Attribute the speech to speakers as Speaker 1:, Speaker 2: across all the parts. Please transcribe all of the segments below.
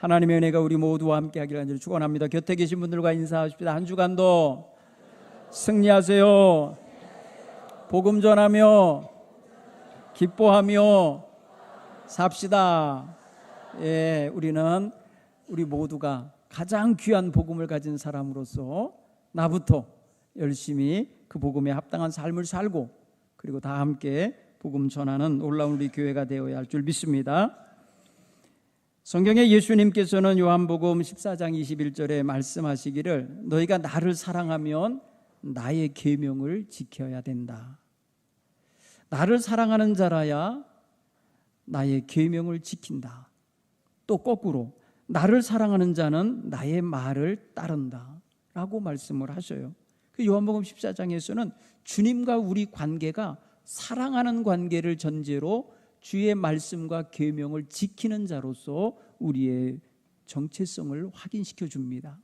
Speaker 1: 하나님의 은혜가 우리 모두와 함께 하기를 간절히 축원합니다. 곁에 계신 분들과 인사하십시다. 한 주간도 승리하세요. 복음 전하며 기뻐하며 삽시다. 예, 우리는 우리 모두가 가장 귀한 복음을 가진 사람으로서 나부터 열심히 그 복음에 합당한 삶을 살고 그리고 다 함께 복음 전하는 놀라운 우리 교회가 되어야 할 줄 믿습니다. 성경에 예수님께서는 요한복음 14장 21절에 말씀하시기를 너희가 나를 사랑하면 나의 계명을 지켜야 된다. 나를 사랑하는 자라야 나의 계명을 지킨다. 또 거꾸로 나를 사랑하는 자는 나의 말을 따른다 라고 말씀을 하셔요. 그 요한복음 14장에서는 주님과 우리 관계가 사랑하는 관계를 전제로 주의 말씀과 계명을 지키는 자로서 우리의 정체성을 확인시켜 줍니다.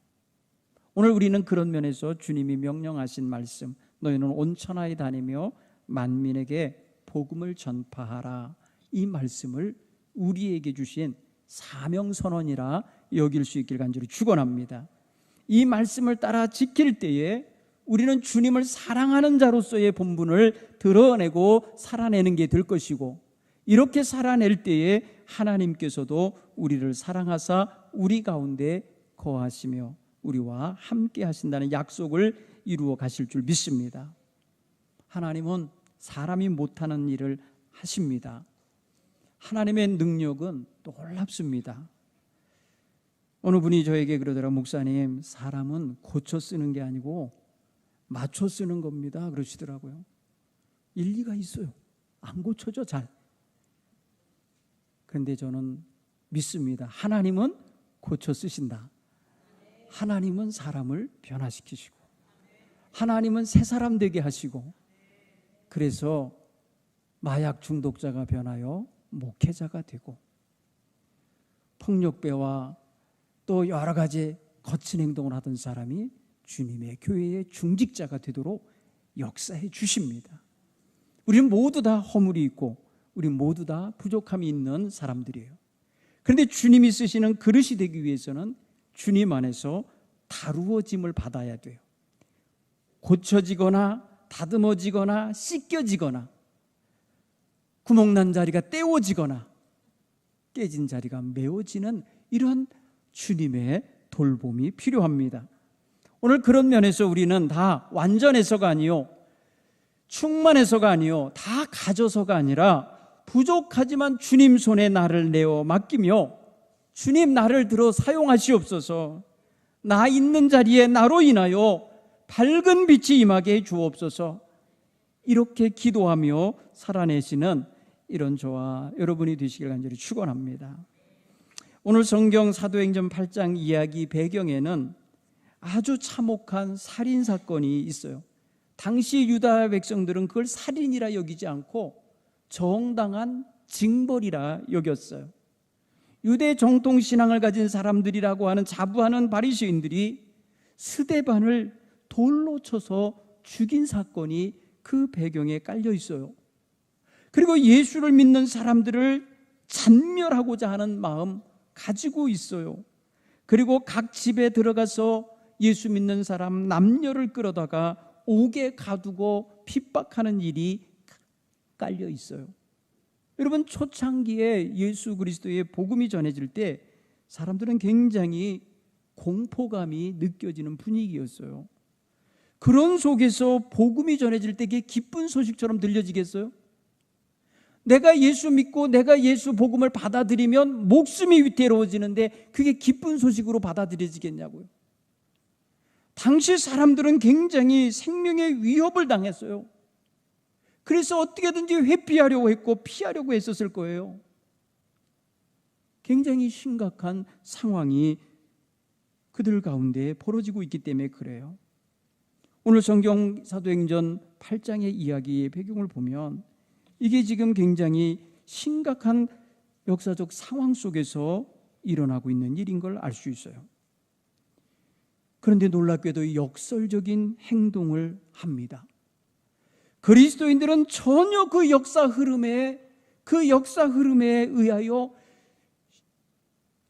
Speaker 1: 오늘 우리는 그런 면에서 주님이 명령하신 말씀 너희는 온 천하에 다니며 만민에게 복음을 전파하라 이 말씀을 우리에게 주신 사명 선언이라 여길 수 있길 간절히 축원합니다. 이 말씀을 따라 지킬 때에 우리는 주님을 사랑하는 자로서의 본분을 드러내고 살아내는 게 될 것이고 이렇게 살아낼 때에 하나님께서도 우리를 사랑하사 우리 가운데 거하시며 우리와 함께 하신다는 약속을 이루어 가실 줄 믿습니다. 하나님은 사람이 못하는 일을 하십니다. 하나님의 능력은 놀랍습니다. 어느 분이 저에게 그러더라 목사님 사람은 고쳐 쓰는 게 아니고 맞춰 쓰는 겁니다 그러시더라고요. 일리가 있어요. 안 고쳐져 잘. 그런데 저는 믿습니다. 하나님은 고쳐 쓰신다. 하나님은 사람을 변화시키시고 하나님은 새 사람 되게 하시고 그래서 마약 중독자가 변하여 목회자가 되고 폭력배와 또 여러 가지 거친 행동을 하던 사람이 주님의 교회의 중직자가 되도록 역사해 주십니다. 우리는 모두 다 허물이 있고 우리 모두 다 부족함이 있는 사람들이에요. 그런데 주님이 쓰시는 그릇이 되기 위해서는 주님 안에서 다루어짐을 받아야 돼요. 고쳐지거나 다듬어지거나 씻겨지거나 구멍난 자리가 떼워지거나 깨진 자리가 메워지는 이런 주님의 돌봄이 필요합니다. 오늘 그런 면에서 우리는 다 완전해서가 아니요. 충만해서가 아니요. 다 가져서가 아니라 부족하지만 주님 손에 나를 내어 맡기며 주님 나를 들어 사용하시옵소서. 나 있는 자리에 나로 인하여 밝은 빛이 임하게 해 주옵소서. 이렇게 기도하며 살아내시는 이런 저와 여러분이 되시길 간절히 축원합니다. 오늘 성경 사도행전 8장 이야기 배경에는 아주 참혹한 살인 사건이 있어요. 당시 유다 백성들은 그걸 살인이라 여기지 않고 정당한 징벌이라 여겼어요. 유대 정통 신앙을 가진 사람들이라고 하는 자부하는 바리새인들이 스데반을 돌로 쳐서 죽인 사건이 그 배경에 깔려 있어요. 그리고 예수를 믿는 사람들을 잔멸하고자 하는 마음 가지고 있어요. 그리고 각 집에 들어가서 예수 믿는 사람 남녀를 끌어다가 옥에 가두고 핍박하는 일이 깔려 있어요. 여러분 초창기에 예수 그리스도의 복음이 전해질 때 사람들은 굉장히 공포감이 느껴지는 분위기였어요. 그런 속에서 복음이 전해질 때 그게 기쁜 소식처럼 들려지겠어요? 내가 예수 믿고 내가 예수 복음을 받아들이면 목숨이 위태로워지는데 그게 기쁜 소식으로 받아들여지겠냐고요. 당시 사람들은 굉장히 생명의 위협을 당했어요. 그래서 어떻게든지 회피하려고 했고 피하려고 했었을 거예요. 굉장히 심각한 상황이 그들 가운데 벌어지고 있기 때문에 그래요. 오늘 성경 사도행전 8장의 이야기의 배경을 보면 이게 지금 굉장히 심각한 역사적 상황 속에서 일어나고 있는 일인 걸 알 수 있어요. 그런데 놀랍게도 역설적인 행동을 합니다. 그리스도인들은 전혀 그 역사 흐름에 그 역사 흐름에 의하여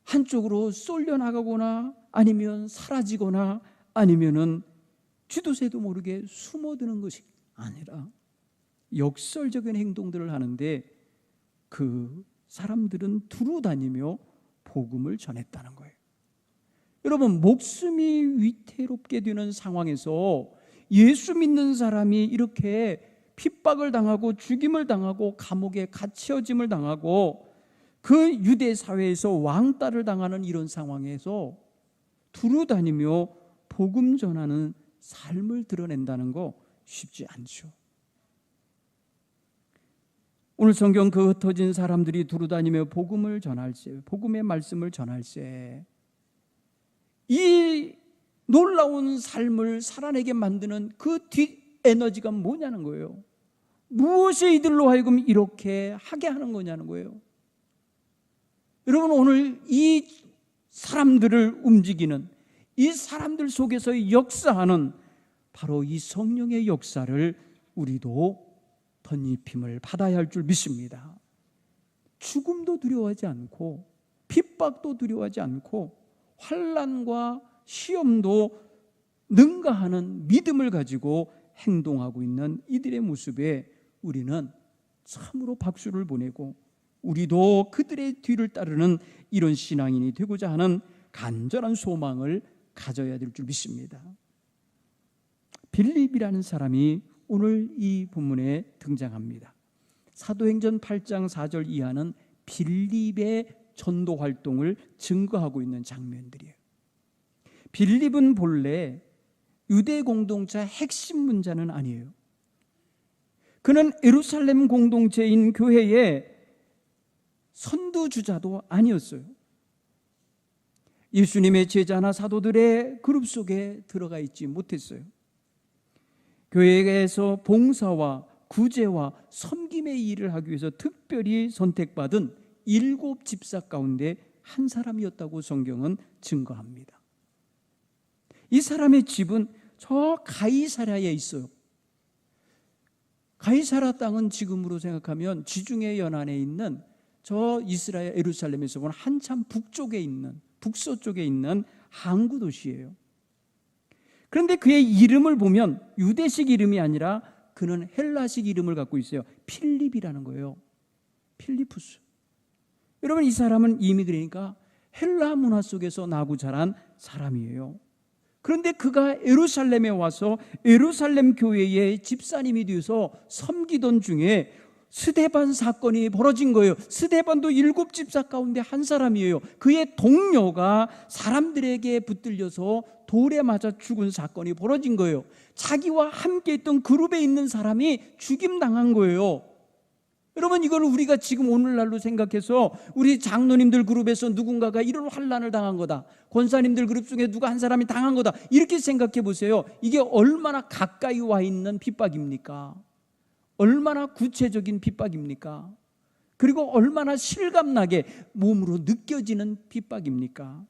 Speaker 1: 한쪽으로 쏠려 나가거나 아니면 사라지거나 아니면은 쥐도새도 모르게 숨어드는 것이 아니라 역설적인 행동들을 하는데 그 사람들은 두루 다니며 복음을 전했다는 거예요. 여러분, 목숨이 위태롭게 되는 상황에서 예수 믿는 사람이 이렇게 핍박을 당하고 죽임을 당하고 감옥에 갇혀짐을 당하고 그 유대 사회에서 왕따를 당하는 이런 상황에서 두루 다니며 복음 전하는 삶을 드러낸다는 거 쉽지 않죠. 오늘 성경 그 흩어진 사람들이 두루 다니며 복음을 전할세, 복음의 말씀을 전할세. 이 놀라운 삶을 살아내게 만드는 그 뒷 에너지가 뭐냐는 거예요. 무엇이 이들로 하여금 이렇게 하게 하는 거냐는 거예요. 여러분 오늘 이 사람들을 움직이는 이 사람들 속에서 역사하는 바로 이 성령의 역사를 우리도 덧입힘을 받아야 할 줄 믿습니다. 죽음도 두려워하지 않고 핍박도 두려워하지 않고 환란과 시험도 능가하는 믿음을 가지고 행동하고 있는 이들의 모습에 우리는 참으로 박수를 보내고 우리도 그들의 뒤를 따르는 이런 신앙인이 되고자 하는 간절한 소망을 가져야 될 줄 믿습니다. 빌립이라는 사람이 오늘 이 본문에 등장합니다. 사도행전 8장 4절 이하는 빌립의 전도 활동을 증거하고 있는 장면들이에요. 빌립은 본래 유대 공동체 핵심 문자는 아니에요. 그는 예루살렘 공동체인 교회의 선두주자도 아니었어요. 예수님의 제자나 사도들의 그룹 속에 들어가 있지 못했어요. 교회에서 봉사와 구제와 섬김의 일을 하기 위해서 특별히 선택받은 일곱 집사 가운데 한 사람이었다고 성경은 증거합니다. 이 사람의 집은 저 가이사라에 있어요. 가이사라 땅은 지금으로 생각하면 지중해 연안에 있는 저 이스라엘 예루살렘에서 보면 한참 북쪽에 있는 북서쪽에 있는 항구 도시예요. 그런데 그의 이름을 보면 유대식 이름이 아니라 그는 헬라식 이름을 갖고 있어요. 필립이라는 거예요. 필리푸스. 여러분 이 사람은 이미 그러니까 헬라 문화 속에서 나고 자란 사람이에요. 그런데 그가 예루살렘에 와서 예루살렘 교회의 집사님이 되어서 섬기던 중에 스데반 사건이 벌어진 거예요. 스데반도 일곱 집사 가운데 한 사람이에요. 그의 동료가 사람들에게 붙들려서 돌에 맞아 죽은 사건이 벌어진 거예요. 자기와 함께 있던 그룹에 있는 사람이 죽임 당한 거예요. 여러분 이걸 우리가 지금 오늘날로 생각해서 우리 장로님들 그룹에서 누군가가 이런 환란을 당한 거다. 권사님들 그룹 중에 누가 한 사람이 당한 거다. 이렇게 생각해 보세요. 이게 얼마나 가까이 와 있는 핍박입니까? 얼마나 구체적인 핍박입니까? 그리고 얼마나 실감나게 몸으로 느껴지는 핍박입니까?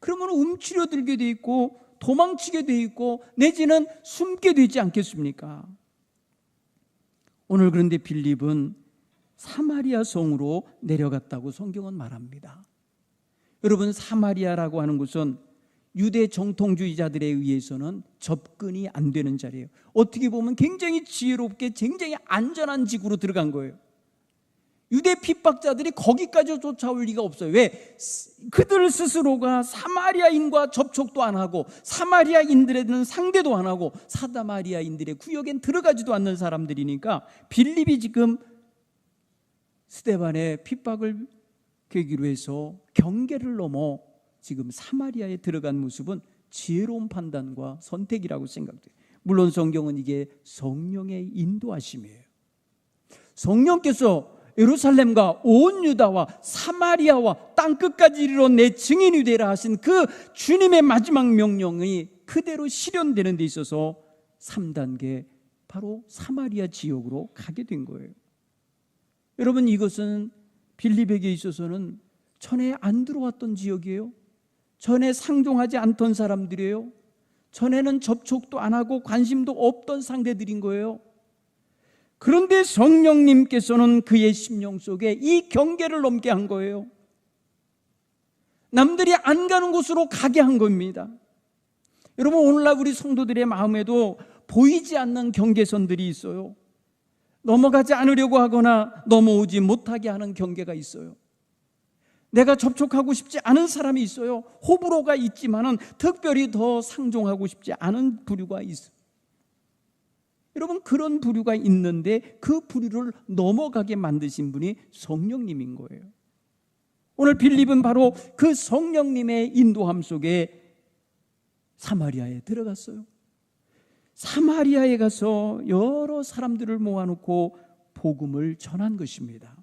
Speaker 1: 그러면 움츠려 들게 돼 있고 도망치게 돼 있고 내지는 숨게 되지 않겠습니까? 오늘 그런데 빌립은 사마리아 성으로 내려갔다고 성경은 말합니다. 여러분 사마리아라고 하는 곳은 유대 정통주의자들에 의해서는 접근이 안 되는 자리예요. 어떻게 보면 굉장히 지혜롭게 굉장히 안전한 지구로 들어간 거예요. 유대 핍박자들이 거기까지 쫓아올 리가 없어요. 왜? 그들 스스로가 사마리아인과 접촉도 안 하고 사마리아인들에는 상대도 안 하고 사다마리아인들의 구역엔 들어가지도 않는 사람들이니까 빌립이 지금 스테반의 핍박을 계기로 해서 경계를 넘어 지금 사마리아에 들어간 모습은 지혜로운 판단과 선택이라고 생각돼요. 물론 성경은 이게 성령의 인도하심이에요. 성령께서 예루살렘과 온 유다와 사마리아와 땅 끝까지 이르러 내 증인이 되라 하신 그 주님의 마지막 명령이 그대로 실현되는 데 있어서 3단계 바로 사마리아 지역으로 가게 된 거예요. 여러분 이것은 빌립에게 있어서는 전에 안 들어왔던 지역이에요. 전에 상종하지 않던 사람들이에요. 전에는 접촉도 안 하고 관심도 없던 상대들인 거예요. 그런데 성령님께서는 그의 심령 속에 이 경계를 넘게 한 거예요. 남들이 안 가는 곳으로 가게 한 겁니다. 여러분 오늘날 우리 성도들의 마음에도 보이지 않는 경계선들이 있어요. 넘어가지 않으려고 하거나 넘어오지 못하게 하는 경계가 있어요. 내가 접촉하고 싶지 않은 사람이 있어요. 호불호가 있지만은 특별히 더 상종하고 싶지 않은 부류가 있어요. 여러분 그런 부류가 있는데 그 부류를 넘어가게 만드신 분이 성령님인 거예요. 오늘 빌립은 바로 그 성령님의 인도함 속에 사마리아에 들어갔어요. 사마리아에 가서 여러 사람들을 모아놓고 복음을 전한 것입니다.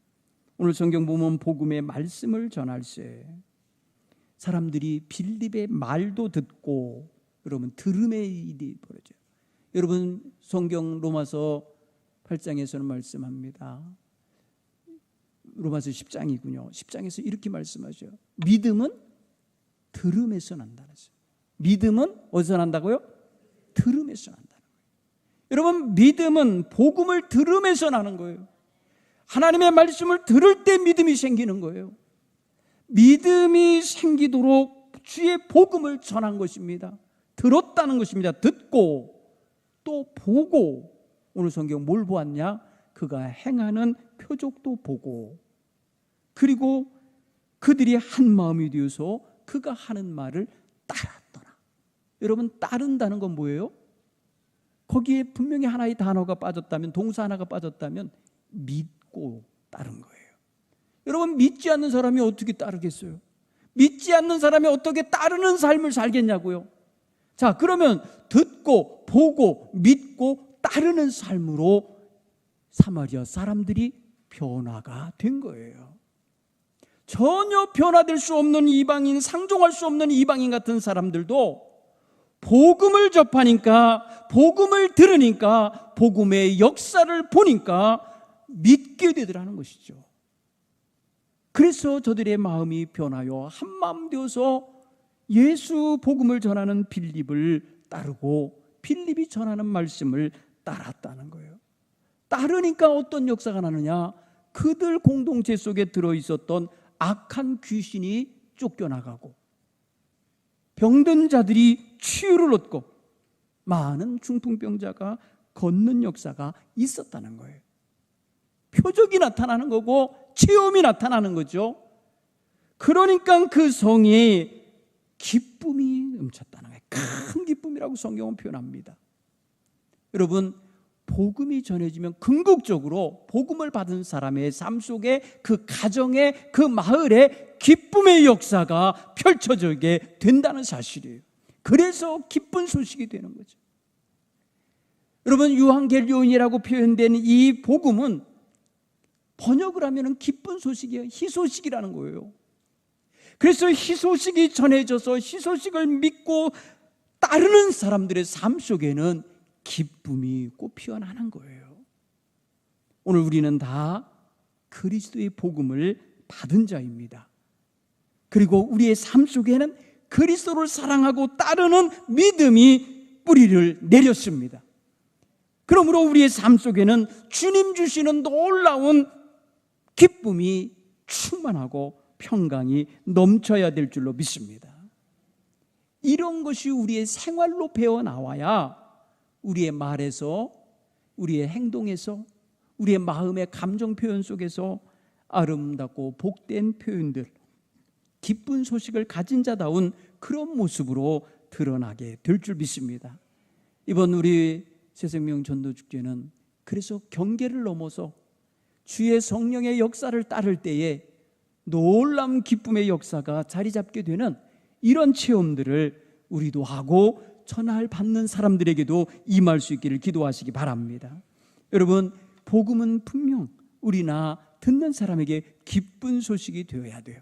Speaker 1: 오늘 성경 보면 복음의 말씀을 전할세 사람들이 빌립의 말도 듣고 여러분 들음의 일이 벌어져요. 여러분 성경 로마서 8장에서는 말씀합니다. 로마서 10장이군요. 10장에서 이렇게 말씀하죠. 믿음은 들음에서 거죠. 믿음은 어디서 난다고요? 들음에서 거예요. 여러분 믿음은 복음을 들음에서 나는 거예요. 하나님의 말씀을 들을 때 믿음이 생기는 거예요. 믿음이 생기도록 주의 복음을 전한 것입니다. 들었다는 것입니다. 듣고 또 보고 오늘 성경 뭘 보았냐? 그가 행하는 표적도 보고 그리고 그들이 한 마음이 되어서 그가 하는 말을 따랐더라. 여러분 따른다는 건 뭐예요? 거기에 분명히 하나의 단어가 빠졌다면 동사 하나가 빠졌다면 믿고 따른 거예요. 여러분 믿지 않는 사람이 어떻게 따르겠어요? 믿지 않는 사람이 어떻게 따르는 삶을 살겠냐고요? 자, 그러면 듣고 보고 믿고 따르는 삶으로 사마리아 사람들이 변화가 된 거예요. 전혀 변화될 수 없는 이방인, 상종할 수 없는 이방인 같은 사람들도 복음을 접하니까, 복음을 들으니까, 복음의 역사를 보니까 믿게 되더라는 것이죠. 그래서 저들의 마음이 변하여 한마음 되어서 예수 복음을 전하는 빌립을 따르고 빌립이 전하는 말씀을 따랐다는 거예요. 따르니까 어떤 역사가 나느냐? 그들 공동체 속에 들어 있었던 악한 귀신이 쫓겨나가고 병든 자들이 치유를 얻고 많은 중풍병자가 걷는 역사가 있었다는 거예요. 표적이 나타나는 거고 체험이 나타나는 거죠. 그러니까 그 성이 기쁨이 넘쳤다는 거예요. 큰 기쁨이라고 성경은 표현합니다. 여러분, 복음이 전해지면 궁극적으로 복음을 받은 사람의 삶 속에 그 가정에 그 마을에 기쁨의 역사가 펼쳐지게 된다는 사실이에요. 그래서 기쁜 소식이 되는 거죠. 여러분 유한겔리온이라고 표현된 이 복음은 번역을 하면은 기쁜 소식이에요. 희소식이라는 거예요. 그래서 희소식이 전해져서 희소식을 믿고 따르는 사람들의 삶 속에는 기쁨이 꽃피어나는 거예요. 오늘 우리는 다 그리스도의 복음을 받은 자입니다. 그리고 우리의 삶 속에는 그리스도를 사랑하고 따르는 믿음이 뿌리를 내렸습니다. 그러므로 우리의 삶 속에는 주님 주시는 놀라운 기쁨이 충만하고 평강이 넘쳐야 될 줄로 믿습니다. 이런 것이 우리의 생활로 배워 나와야 우리의 말에서, 우리의 행동에서, 우리의 마음의 감정 표현 속에서 아름답고 복된 표현들, 기쁜 소식을 가진 자다운 그런 모습으로 드러나게 될 줄 믿습니다. 이번 우리 새생명 전도 축제는 그래서 경계를 넘어서 주의 성령의 역사를 따를 때에 놀라운 기쁨의 역사가 자리 잡게 되는 이런 체험들을 우리도 하고 전할 받는 사람들에게도 임할 수 있기를 기도하시기 바랍니다. 여러분, 복음은 분명 우리나 듣는 사람에게 기쁜 소식이 되어야 돼요.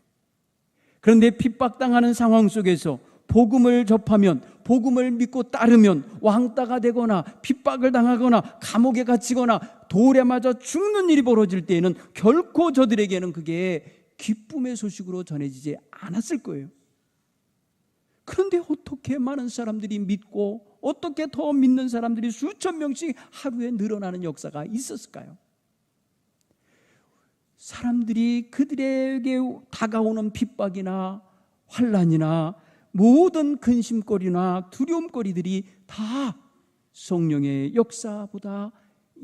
Speaker 1: 그런데 핍박당하는 상황 속에서 복음을 접하면 복음을 믿고 따르면 왕따가 되거나 핍박을 당하거나 감옥에 갇히거나 돌에 맞아 죽는 일이 벌어질 때에는 결코 저들에게는 그게 기쁨의 소식으로 전해지지 않았을 거예요. 그런데 어떻게 많은 사람들이 믿고 어떻게 더 믿는 사람들이 수천 명씩 하루에 늘어나는 역사가 있었을까요? 사람들이 그들에게 다가오는 핍박이나 환란이나 모든 근심거리나 두려움거리들이 다 성령의 역사보다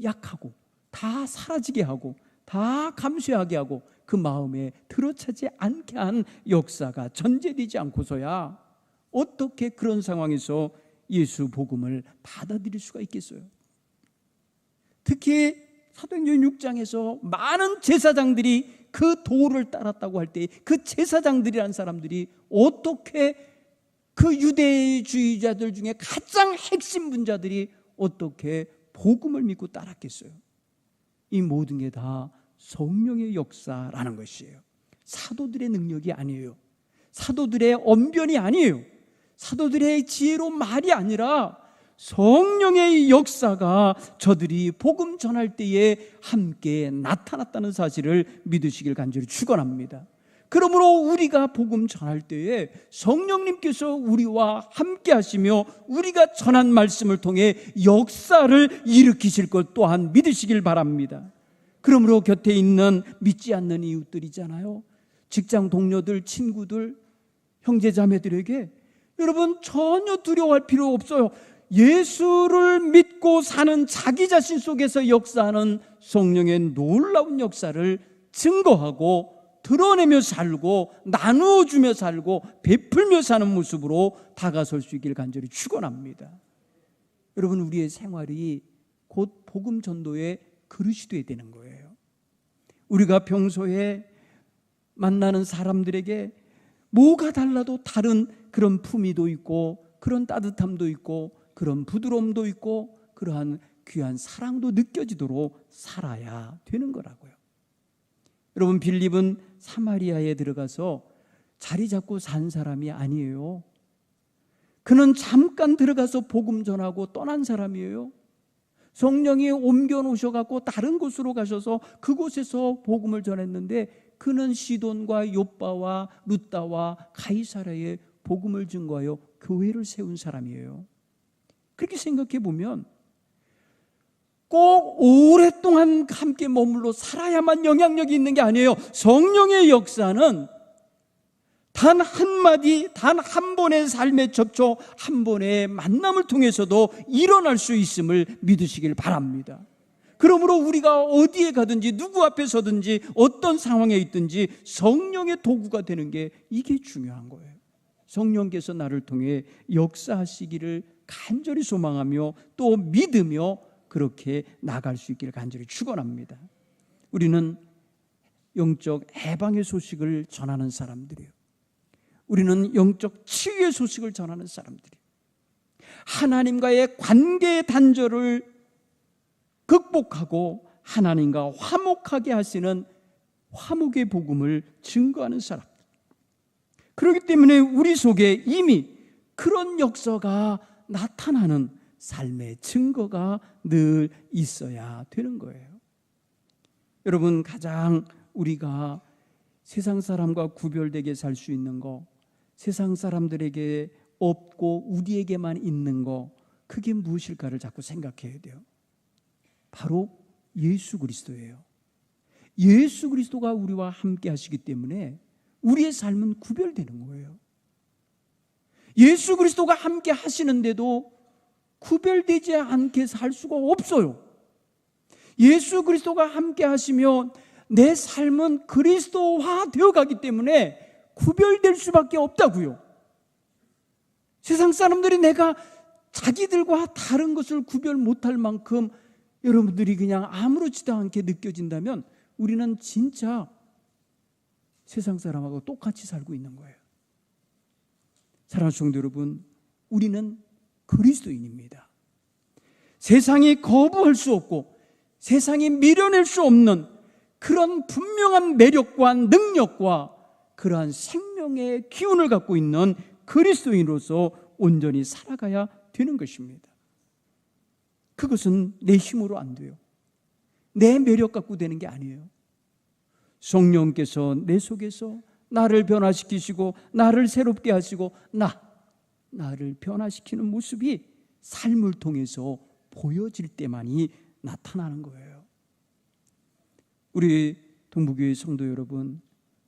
Speaker 1: 약하고 다 사라지게 하고 다 감수하게 하고 그 마음에 들어차지 않게 한 역사가 전제되지 않고서야 어떻게 그런 상황에서 예수 복음을 받아들일 수가 있겠어요? 특히 사도행전 6장에서 많은 제사장들이 그 도를 따랐다고 할 때 그 제사장들이란 사람들이 어떻게 그 유대주의자들 중에 가장 핵심 분자들이 어떻게 복음을 믿고 따랐겠어요? 이 모든 게 다 성령의 역사라는 것이에요. 사도들의 능력이 아니에요. 사도들의 언변이 아니에요. 사도들의 지혜로 말이 아니라 성령의 역사가 저들이 복음 전할 때에 함께 나타났다는 사실을 믿으시길 간절히 축원합니다. 그러므로 우리가 복음 전할 때에 성령님께서 우리와 함께 하시며 우리가 전한 말씀을 통해 역사를 일으키실 것 또한 믿으시길 바랍니다. 그러므로 곁에 있는 믿지 않는 이웃들이잖아요. 직장 동료들, 친구들, 형제 자매들에게 여러분 전혀 두려워할 필요 없어요. 예수를 믿고 사는 자기 자신 속에서 역사하는 성령의 놀라운 역사를 증거하고 드러내며 살고 나누어 주며 살고 베풀며 사는 모습으로 다가설 수 있기를 간절히 축원합니다. 여러분 우리의 생활이 곧 복음 전도의 그릇이 되어야 되는 거예요. 우리가 평소에 만나는 사람들에게 뭐가 달라도 다른 그런 품위도 있고 그런 따뜻함도 있고 그런 부드러움도 있고 그러한 귀한 사랑도 느껴지도록 살아야 되는 거라고요. 여러분 빌립은 사마리아에 들어가서 자리 잡고 산 사람이 아니에요. 그는 잠깐 들어가서 복음 전하고 떠난 사람이에요. 성령이 옮겨 놓으셔 갖고 다른 곳으로 가셔서 그곳에서 복음을 전했는데 그는 시돈과 요바와 루따와 가이사라에 복음을 증거하여 교회를 세운 사람이에요. 그렇게 생각해 보면 꼭 오랫동안 함께 머물러 살아야만 영향력이 있는 게 아니에요. 성령의 역사는 단 한마디, 단 한 번의 삶의 접촉, 한 번의 만남을 통해서도 일어날 수 있음을 믿으시길 바랍니다. 그러므로 우리가 어디에 가든지 누구 앞에 서든지 어떤 상황에 있든지 성령의 도구가 되는 게 이게 중요한 거예요. 성령께서 나를 통해 역사하시기를 간절히 소망하며 또 믿으며 그렇게 나갈 수 있기를 간절히 축원합니다. 우리는 영적 해방의 소식을 전하는 사람들이에요. 우리는 영적 치유의 소식을 전하는 사람들이에요. 하나님과의 관계의 단절을 극복하고 하나님과 화목하게 하시는 화목의 복음을 증거하는 사람들. 그렇기 때문에 우리 속에 이미 그런 역사가 나타나는 삶의 증거가 늘 있어야 되는 거예요. 여러분, 가장 우리가 세상 사람과 구별되게 살 수 있는 거, 세상 사람들에게 없고 우리에게만 있는 거, 그게 무엇일까를 자꾸 생각해야 돼요. 바로 예수 그리스도예요. 예수 그리스도가 우리와 함께 하시기 때문에 우리의 삶은 구별되는 거예요. 예수 그리스도가 함께 하시는데도 구별되지 않게 살 수가 없어요. 예수 그리스도가 함께 하시면 내 삶은 그리스도화 되어 가기 때문에 구별될 수밖에 없다고요. 세상 사람들이 내가 자기들과 다른 것을 구별 못할 만큼 여러분들이 그냥 아무렇지도 않게 느껴진다면 우리는 진짜 세상 사람하고 똑같이 살고 있는 거예요. 사랑하는 성도 여러분, 우리는 그리스도인입니다. 세상이 거부할 수 없고 세상이 밀어낼 수 없는 그런 분명한 매력과 능력과 그러한 생명의 기운을 갖고 있는 그리스도인으로서 온전히 살아가야 되는 것입니다. 그것은 내 힘으로 안 돼요. 내 매력 갖고 되는 게 아니에요. 성령께서 내 속에서 나를 변화시키시고 나를 새롭게 하시고 나 나를 변화시키는 모습이 삶을 통해서 보여질 때만이 나타나는 거예요. 우리 동부교회 성도 여러분,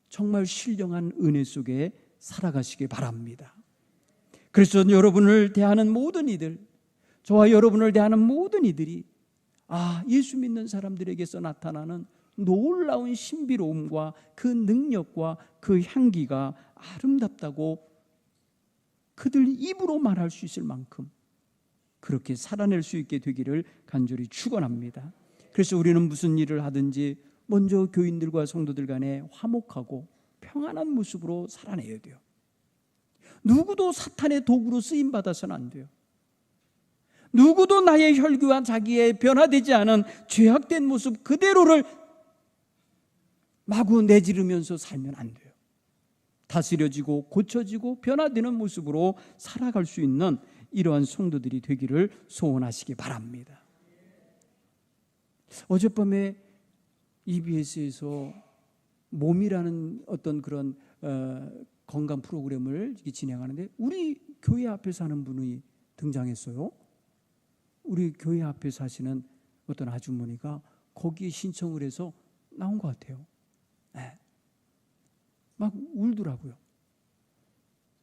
Speaker 1: 정말 신령한 은혜 속에 살아가시기 바랍니다. 그래서 여러분을 대하는 모든 이들, 저와 여러분을 대하는 모든 이들이 아, 예수 믿는 사람들에게서 나타나는 놀라운 신비로움과 그 능력과 그 향기가 아름답다고 그들 입으로 말할 수 있을 만큼 그렇게 살아낼 수 있게 되기를 간절히 축원합니다. 그래서 우리는 무슨 일을 하든지 먼저 교인들과 성도들 간에 화목하고 평안한 모습으로 살아내야 돼요. 누구도 사탄의 도구로 쓰임 받아서는 안 돼요. 누구도 나의 혈기와 자기의 변화되지 않은 죄악된 모습 그대로를 마구 내지르면서 살면 안 돼요. 다스려지고 고쳐지고 변화되는 모습으로 살아갈 수 있는 이러한 성도들이 되기를 소원하시기 바랍니다. 어젯밤에 EBS에서 몸이라는 어떤 그런 어, 건강 프로그램을 진행하는데 우리 교회 앞에 사는 분이 등장했어요. 우리 교회 앞에 사시는 어떤 아주머니가 거기에 신청을 해서 나온 것 같아요. 네. 막 울더라고요.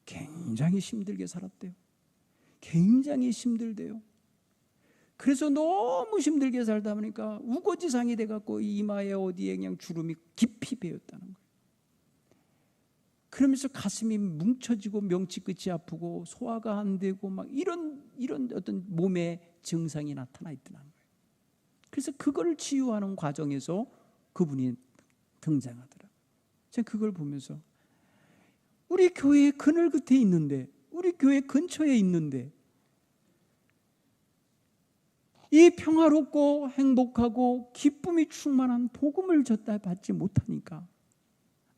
Speaker 1: 굉장히 힘들게 살았대요. 굉장히 힘들대요. 그래서 너무 힘들게 살다 보니까 우거지상이 돼갖고 이마에 어디에 그냥 주름이 깊이 배었다는 거예요. 그러면서 가슴이 뭉쳐지고 명치 끝이 아프고 소화가 안 되고 막 이런 이런 어떤 몸의 증상이 나타나 있더라는 거예요. 그래서 그걸 치유하는 과정에서 그분이 등장하더라. 제가 그걸 보면서 우리 교회 그늘 끝에 있는데 우리 교회 근처에 있는데 이 평화롭고 행복하고 기쁨이 충만한 복음을 줬다 받지 못하니까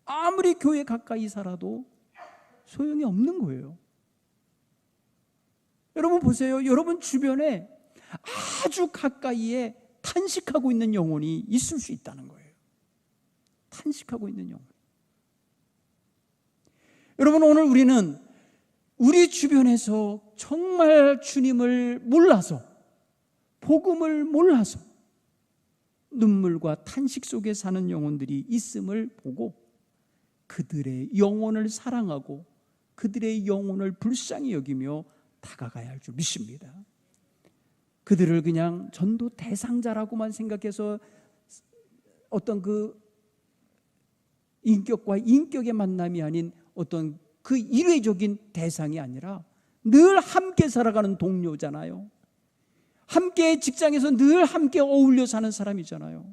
Speaker 1: 아무리 교회 가까이 살아도 소용이 없는 거예요. 여러분 보세요. 여러분 주변에 아주 가까이에 탄식하고 있는 영혼이 있을 수 있다는 거예요. 탄식하고 있는 영혼. 여러분 오늘 우리는 우리 주변에서 정말 주님을 몰라서 복음을 몰라서 눈물과 탄식 속에 사는 영혼들이 있음을 보고 그들의 영혼을 사랑하고 그들의 영혼을 불쌍히 여기며 다가가야 할 줄 믿습니다. 그들을 그냥 전도 대상자라고만 생각해서 어떤 그 인격과 인격의 만남이 아닌 어떤 그 일회적인 대상이 아니라 늘 함께 살아가는 동료잖아요. 함께 직장에서 늘 함께 어울려 사는 사람이잖아요.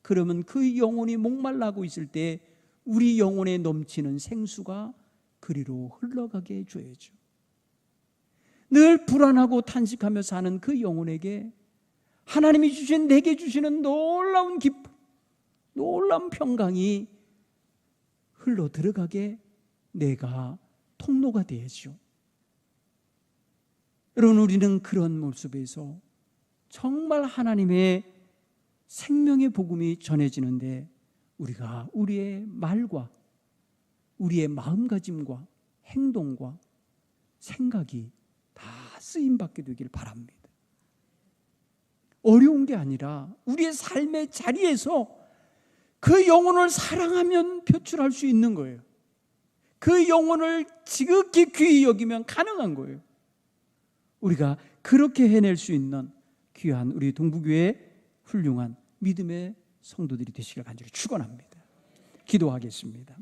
Speaker 1: 그러면 그 영혼이 목말라고 있을 때 우리 영혼에 넘치는 생수가 그리로 흘러가게 해줘야죠. 늘 불안하고 탄식하며 사는 그 영혼에게 하나님이 주신 내게 주시는 놀라운 기쁨, 놀라운 평강이 흘러 들어가게 내가 통로가 되야죠. 여러분 우리는 그런 모습에서 정말 하나님의 생명의 복음이 전해지는데 우리가 우리의 말과 우리의 마음가짐과 행동과 생각이 다 쓰임 받게 되길 바랍니다. 어려운 게 아니라 우리의 삶의 자리에서 그 영혼을 사랑하면 표출할 수 있는 거예요. 그 영혼을 지극히 귀히 여기면 가능한 거예요. 우리가 그렇게 해낼 수 있는 귀한 우리 동부교회 훌륭한 믿음의 성도들이 되시길 간절히 축원합니다. 기도하겠습니다.